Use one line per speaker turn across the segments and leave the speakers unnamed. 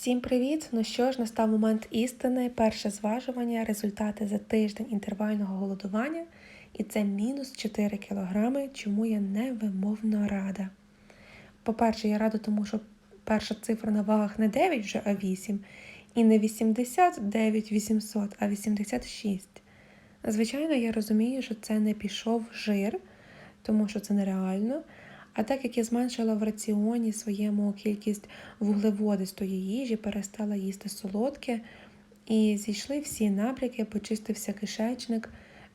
Всім привіт! Ну що ж, настав момент істини, перше зважування, результати за тиждень інтервального голодування. І це мінус 4 кілограми, чому я невимовно рада. По-перше, я рада, тому що перша цифра на вагах не 9 вже, а 8. І не 89 800, а 86. Звичайно, я розумію, що це не пішов жир, тому що це нереально. А так як я зменшила в раціоні своєму кількість вуглеводистої їжі, перестала їсти солодке, і зійшли всі набряки, почистився кишечник,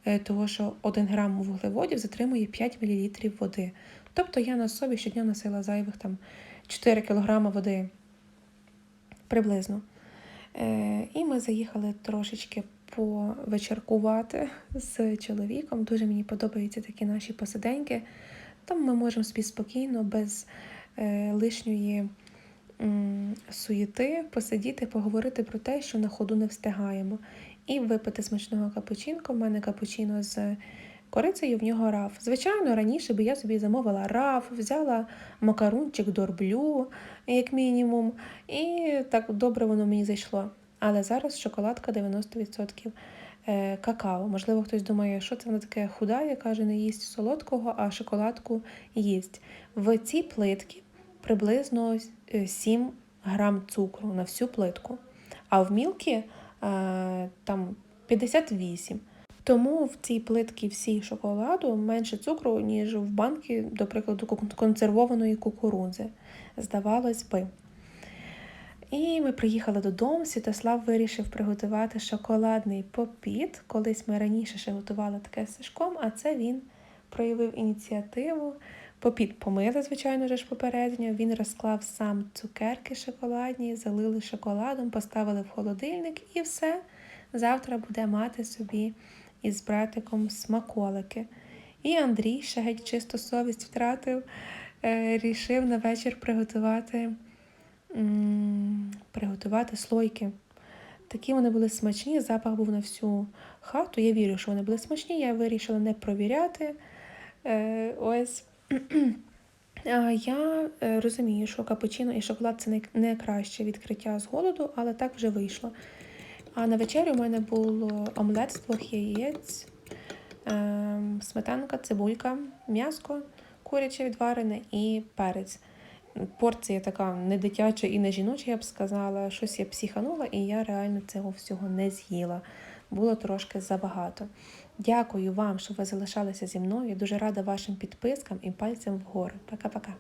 е, того що 1 грам вуглеводів затримує 5 мл води. Тобто я на собі щодня носила зайвих там 4 кг води приблизно. Е, І ми заїхали трошечки повечеркувати з чоловіком. Дуже мені подобаються такі наші посиденьки. Там ми можемо собі спокійно, без е, лишньої суєти посидіти, поговорити про те, що на ходу не встигаємо. І випити смачного капучинку. У мене капучино з корицею, в нього раф. Звичайно, раніше би я собі замовила раф, взяла макарунчик дорблю, як мінімум, і так добре воно мені зайшло. Але зараз шоколадка 90%. Е, какао. Можливо, хтось думає, що це вона таке худа, яка каже, не їсть солодкого, а шоколадку їсть. В цій плитці приблизно 7 е, грам цукру на всю плитку, а в мілкі е, там 58. Тому в цій плитці всій шоколаду менше цукру, ніж в банки, до прикладу, консервованої кукурудзи. Здавалось би. І ми приїхали додому. Святослав вирішив приготувати шоколадний попіт. Колись ми раніше ще готували таке з сишком, а це він проявив ініціативу. Попіт помили, звичайно ж, попередньо. Він розклав сам цукерки шоколадні, залили шоколадом, поставили в холодильник і все. Завтра буде мати собі із братиком смаколики. І Андрій ще геть чисто совість втратив, е, рішив на вечір приготувати приготувати слойки. Такі вони були смачні, запах був на всю хату. Я вірю, що вони були смачні, я вирішила не провіряти. Е, Ось. Я е, розумію, що капучино і шоколад це не краще відкриття з голоду, але так вже вийшло. А на вечері у мене було омлет з двох яєць, ем, сметанка, цибулька, м'яско, куряче відварене і перець порція така не дитяча і не жіноча, я б сказала. Щось я психанула, і я реально цього всього не з'їла. Було трошки забагато. Дякую вам, що ви залишалися зі мною. Дуже рада вашим підпискам і пальцям вгору. Пока-пока.